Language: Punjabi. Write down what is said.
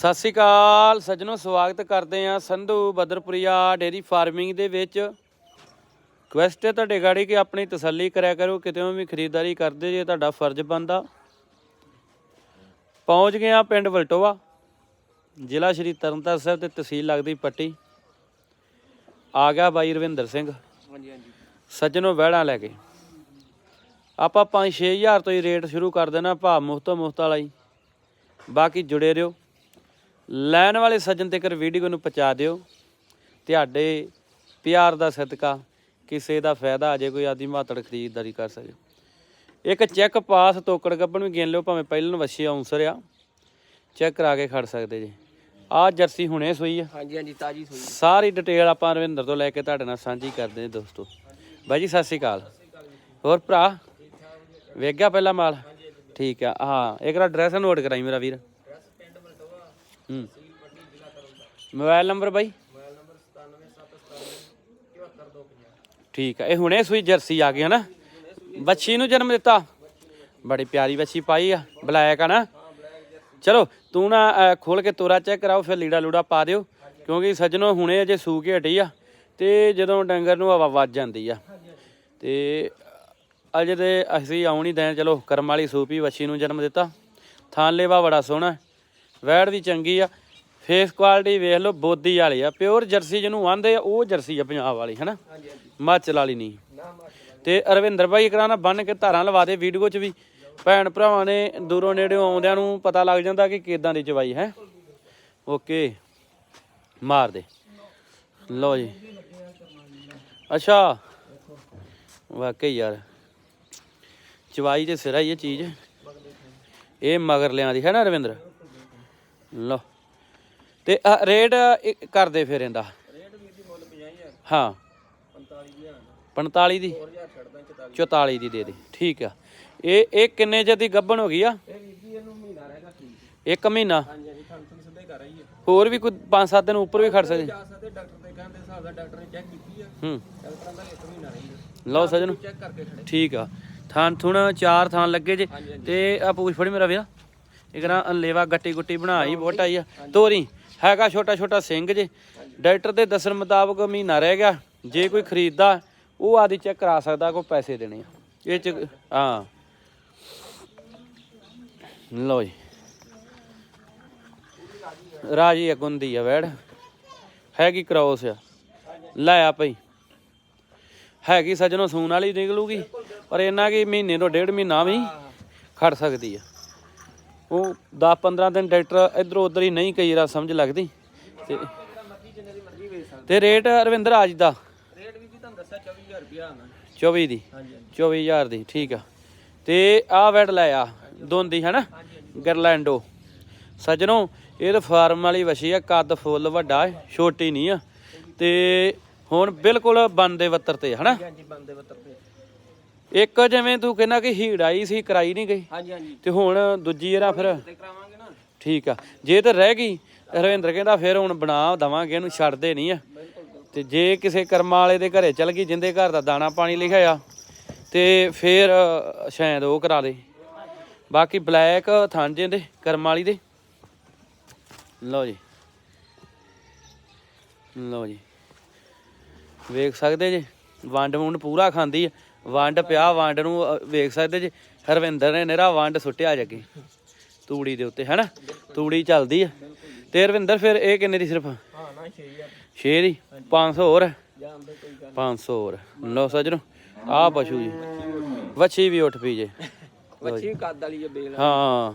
ਸਤਿ ਸ਼੍ਰੀ ਅਕਾਲ ਸੱਜਣੋ ਸਵਾਗਤ ਕਰਦੇ ਆ ਸੰਧੂ ਬਦਰਪੁਰੀਆ ਡੇਰੀ ਫਾਰਮਿੰਗ ਦੇ ਵਿੱਚ। ਕੁਐਸਟ ਹੈ ਤੁਹਾਡੇ ਗਾੜੀ ਕਿ ਆਪਣੀ ਤਸੱਲੀ ਕਰਿਆ ਕਰੋ ਕਿਤੇ ਵੀ ਖਰੀਦਦਾਰੀ ਕਰਦੇ ਜੇ ਤੁਹਾਡਾ ਫਰਜ਼ ਬਣਦਾ। ਪਹੁੰਚ ਗਏ ਆ ਪਿੰਡ ਵਲਟੋਆ ਜ਼ਿਲ੍ਹਾ ਸ਼੍ਰੀ ਤਰਨਤਾਰਨ ਸਾਹਿਬ ਤੇ ਤਹਿਸੀਲ ਲੱਗਦੀ ਪੱਟੀ। ਆ ਗਿਆ ਬਾਈ ਰਵਿੰਦਰ ਸਿੰਘ। ਹਾਂਜੀ ਹਾਂਜੀ। ਸੱਜਣੋ ਵਹਿੜਾਂ ਲੈ ਕੇ। ਆਪਾਂ 5-6000 ਤੋਂ ਹੀ ਰੇਟ ਸ਼ੁਰੂ ਕਰ ਦੇਣਾ ਭਾਅ ਮੁਫਤ ਮੁਫਤ ਵਾਲਾ ਹੀ। ਬਾਕੀ ਜੁੜੇ ਰਹੋ। ਲੈਣ ਵਾਲੇ ਸੱਜਣ ਤੱਕ ਵੀਡੀਓ ਨੂੰ ਪਹੁੰਚਾ ਦਿਓ। ਤੁਹਾਡੇ ਪਿਆਰ ਦਾ ਸਦਕਾ ਕਿਸੇ ਦਾ ਫਾਇਦਾ ਆ ਜੇ ਕੋਈ ਆਦੀ ਮਾਤੜ ਖਰੀਦਦਾਰੀ ਕਰ ਸਕੇ। ਇੱਕ ਚੈੱਕ ਪਾਸ ਤੋਕੜ ਗੱਬਣ ਵੀ ਗਿਣ ਲਿਓ ਭਾਵੇਂ ਪਹਿਲਾਂ ਵਛੀ ਆਉਂਸਰ ਆ। ਚੈੱਕ ਕਰਾ ਕੇ ਖੜ ਸਕਦੇ ਜੀ। ਆਹ ਜਰਸੀ ਹੁਣੇ ਸੋਈ ਆ। ਹਾਂਜੀ ਹਾਂਜੀ ਤਾਜੀ ਸੂਈ ਸਾਰੀ ਡਿਟੇਲ ਆਪਾਂ ਰਵਿੰਦਰ ਤੋਂ ਲੈ ਕੇ ਤੁਹਾਡੇ ਨਾਲ ਸਾਂਝੀ ਕਰਦੇ ਹਾਂ ਦੋਸਤੋ। ਬਾਈ ਜੀ ਸਤਿ ਸ਼੍ਰੀ ਅਕਾਲ। ਹੋਰ ਭਰਾ? ਵੇਖ ਗਿਆ ਪਹਿਲਾ ਮਾਲ? ਠੀਕ ਆ। ਹਾਂ ਇੱਕ ਦਾ ਐਡਰੈਸ ਨੋਟ ਕਰਾਈ ਮੇਰਾ ਵੀਰ। ਹੂੰ। ਮੋਬਾਈਲ ਨੰਬਰ ਬਾਈ? ਠੀਕ ਆ ਇਹ ਹੁਣੇ ਸੂਈ ਜਰਸੀ ਆ ਗਈ ਹਨਾ? ਬੱਚੀ ਨੂੰ ਜਨਮ ਦਿੱਤਾ। ਬੜੀ ਪਿਆਰੀ ਬੱਚੀ ਪਾਈ ਆ ਬਲੈਕ ਆ ਨਾ? ਚਲੋ ਤੂੰ ਨਾ ਅਹ, ਖੋਲ ਕੇ ਤੋਰਾ ਚੈੱਕ ਕਰਾਓ ਫਿਰ ਲੀੜਾ ਲੂੜਾ ਪਾ ਦਿਓ ਕਿਉਂਕਿ ਸੱਜਣੋ ਹੁਣੇ ਅਜੇ ਸੂ ਕੇ ਹਟੀ ਆ ਤੇ ਜਦੋਂ ਡੰਗਰ ਨੂੰ ਹਵਾ ਵੱਜ ਜਾਂਦੀ ਆ। ਤੇ ਅਜੇ ਤੇ ਅਸੀਂ ਆਉਣੀ ਦੇ ਚਲੋ ਕਰਮ ਵਾਲੀ ਸੂਪੀ ਵੱਛੀ ਨੂੰ ਜਨਮ ਦਿੱਤਾ। ਥਾਣਲੇਵਾ ਬੜਾ ਸੋਹਣਾ। ਵੈੜ ਵੀ ਚੰਗੀ ਆ। ਫੇਸ ਕੁਆਲਿਟੀ ਵੇਖ ਲਓ, ਬੋਦੀ ਵਾਲੀ ਆ। ਪਿਓਰ ਜਰਸੀ ਜਿਹਨੂੰ ਆਂਦੇ ਆ, ਉਹ ਜਰਸੀ ਆ ਪੰਜਾਬ ਵਾਲੀ, ਹਨਾ? ਹਿਮਾਚਲ ਵਾਲੀ ਨਹੀਂ। ਤੇ ਅਰਵਿੰਦਰ ਭਾਈ ਕਰਾਣਾ ਬੰਨ ਕੇ ਧਾਰਾਂ ਲਵਾ ਦੇ ਵੀਡੀਓ 'ਚ ਵੀ। ਭੈਣ ਭਰਾਵਾਂ ਨੇ ਦੂਰੋਂ ਨੇੜਿਓਂ ਆਉਂਦਿਆਂ ਨੂੰ ਪਤਾ ਲੱਗ ਜਾਂਦਾ ਕਿ ਕਿਦਾਂ ਦੀ ਚਵਾਈ ਹੈ। ਓਕੇ, ਮਾਰ ਦੇ। ਲਓ ਜੀ। ਅੱਛਾ। ਵਾਕਈ ਯਾਰ। ਚਵਾਈ ਤੇ ਸਿਰਾ ਹੀ ਇਹ ਚੀਜ਼। ਇਹ ਮਗਰ ਲਿਆਂ ਦੀ ਹੈ ਨਾ ਰਵਿੰਦਰ ਲਓ। ਤੇ ਆਹ ਰੇਟ ਇਹ ਕਰਦੇ ਫਿਰ ਇਹਦਾ। ਰੇਟ ਵੀ ਦੀ ਮੁੱਲ 50000 ਹਾਂ। 45000 45 ਦੀ। 4000 ਛੱਡਦਾ 44 44 ਦੀ। ਦੇ ਦੇ ਠੀਕ ਆ। ਇਹ ਇਹ ਕਿੰਨੇ ਚਿਰ ਦੀ ਗੱਭਣ ਹੋ ਗਈ ਆ? ਇਹ ਵੀਰ ਜੀ ਇਹਨੂੰ ਮਹੀਨਾ ਰਹੇਗਾ ਠੀਕ। ਇੱਕ ਮਹੀਨਾ? ਹਾਂਜੀ ਹਾਂਜੀ ਤੁਹਾਨੂੰ ਤੁਹਾਨੂੰ ਸਿੱਧਾ ਹੀ ਕਰ ਰਹੀ ਹੈ ਹੋਰ ਵੀ ਕੋਈ 5-7 ਦਿਨ ਉੱਪਰ ਵੀ ਖੜ ਸਕਦੇ? ਜਾ ਸਕਦੇ ਡਾਕਟਰ ਦੇ ਕਹਿੰਦੇ ਹਿਸਾਬ ਦਾ ਡਾਕਟਰ ਨੇ ਚੈੱਕ ਕੀਤੀ ਆ। ਹੂੰ। ਡਾਕਟਰਾਂ ਦਾ ਇੱਕ ਮਹੀਨਾ ਰਹੀ ਹੈ ਲਓ ਸਜਣ। ਚੈੱਕ ਕਰਕੇ ਖੜੇ। ਠੀਕ ਆ। ਥਾਂ ਥੁਣ ਚਾਰ ਥਾਂ ਲੱਗੇ ਜੇ। ਤੇ ਆ ਪੂਛ ਫੜੀ ਮੇਰਾ ਵੀਰਾ। ਇੱਕ ਨਾ ਲੇਵਾ ਗੱਟੀ ਗੁੱਟੀ ਬਣਾਈ ਬਹੁਤ ਆਈ ਆ। ਤੋਰੀ, ਹੈਗਾ ਛੋਟਾ ਛੋਟਾ ਸਿੰਘ ਜੇ। ਡਾਕਟਰ ਦੇ ਦੱਸਣ ਮੁਤਾਬਕ ਮਹੀਨਾ ਰਹਿ ਗਿਆ। ਜੇ ਕੋਈ ਖਰੀਦਦਾ, ਉਹ ਆਦੀ ਚੈੱਕ ਕਰਾ ਸਕਦਾ ਕੋਈ ਪੈਸੇ ਦੇਣੇ ਆ। ਇਹ ਚ, ਹਾਂ। ਲਓ ਜੀ। ਰਾਜੀ ਅਗੁੰਦੀ ਆ, ਵੈੜ। ਹੈਗੀ ਕ੍ਰੋਸ ਆ। ਲੈ ਆ ਪਈ ਹੈਗੀ ਸਜਣੋ ਸੂਨ ਵਾਲੀ ਨਿਕਲੂਗੀ, ਪਰ ਇਹਨਾਂ ਕੀ ਮਹੀਨੇ ਤੋਂ ਡੇਢ ਮਹੀਨਾ ਵੀ ਖੜ ਸਕਦੀ ਆ। ਉਹ 10 15 ਦਿਨ ਡਾਕਟਰ ਇਧਰੋਂ ਉਧਰ ਹੀ ਨਹੀਂ ਕਈ ਰਾ ਸਮਝ ਲੱਗਦੀ। ਤੇ ਤੇ ਰੇਟ ਰਵਿੰਦਰ ਅੱਜ ਦਾ। ਰੇਟ ਵੀ ਜੀ ਤੁਹਾਨੂੰ ਦੱਸਿਆ 24000 ਰੁਪਿਆ ਆਣਾ 24 ਦੀ। ਹਾਂਜੀ ਹਾਂਜੀ। 24000 ਦੀ ਠੀਕ ਆ। ਤੇ ਆਹ ਵੈਟ ਲੈ ਆ ਦੋਂਦੀ ਹੈਨਾ? ਗਰਲੈਂਡੋ। ਸਜਣੋ ਇਹ ਤਾਂ ਫਾਰਮ ਵਾਲੀ ਵਛੀ ਆ ਕੱਦ ਫੁੱਲ ਵੱਡਾ ਹੈ ਛੋਟੀ ਨਹੀਂ ਆ। ਤੇ ਹੁਣ ਬਿਲਕੁਲ ਬੰਦੇ ਵੱਤਰ ਤੇ ਹਨਾ? ਹਾਂਜੀ ਬੰਦੇ ਬੱਤਰ ਤੇ ਇੱਕ ਜਿਵੇਂ ਤੂੰ ਕਹਿੰਦਾ ਕਿ ਹੀੜ ਆਈ ਸੀ ਕਰਾਈ ਨਹੀਂ ਗਈ। ਹਾਂਜੀ ਹਾਂਜੀ। ਤੇ ਹੁਣ ਦੂਜੀ ਇਹਦਾ ਫਿਰ ਤੇ ਕਰਾਵਾਂਗੇ ਨਾ। ਠੀਕ ਆ। ਜੇ ਤੇ ਰਹਿ ਗਈ ਰਵਿੰਦਰ ਕਹਿੰਦਾ ਫਿਰ ਹੁਣ ਬਣਾ ਦਵਾਂਗੇ ਇਹਨੂੰ ਛੱਡਦੇ ਨਹੀਂ ਆ। ਤੇ ਜੇ ਕਿਸੇ ਕਰਮਾਂ ਵਾਲੇ ਦੇ ਘਰੇ ਚਲ ਗਈ ਜਿੰਦੇ ਘਰ ਦਾ ਦਾਣਾ ਪਾਣੀ ਲਿਖਿਆ ਆ ਤੇ ਫਿਰ ਸ਼ਾਇਦ ਉਹ ਕਰਾ ਦੇ। ਬਾਕੀ ਬਲੈਕ ਥਾਂਜੇ ਦੇ ਕਰਮਾਂ ਵਾਲੀ ਦੇ। ਲਓ ਜੀ। ਲਓ ਜੀ। ਵੇਖ ਸਕਦੇ ਜੇ? ਵੰਡ ਵੁੰਡ ਪੂਰਾ ਖਾਂਦੀ ਆ। ਵੰਡ ਪਿਆ ਵੰਡ ਨੂੰ ਅ, ਵੇਖ ਸਕਦੇ ਜੇ। ਹਰਵਿੰਦਰ ਨੇ ਨਿਹਰਾ ਵੰਡ ਸੁੱਟਿਆ ਜੱਗੇ। ਤੂੜੀ ਦੇ ਉੱਤੇ ਹੈਨਾ? ਤੂੜੀ ਚੱਲਦੀ ਆ। ਤੇ ਰਵਿੰਦਰ ਫਿਰ ਇਹ ਕਿੰਨੇ ਦੀ ਸਿਰਫ? ਹਾਂ ਨਾ 6000 6 ਦੀ 500 ਹੋਰ। ਜਾਣ ਦੇ ਕੋਈ ਗੱਲ 500 ਹੋਰ। ਲਓ ਸੱਜਣੋ ਆ ਪਸ਼ੂ ਜੀ। ਵੱਛੀ ਵੀ ਉੱਠ ਪੀ ਜੇ। ਵੱਛੀ ਕੱਦ ਵਾਲੀ ਹੈ ਬੇਲ ਹਾਂ।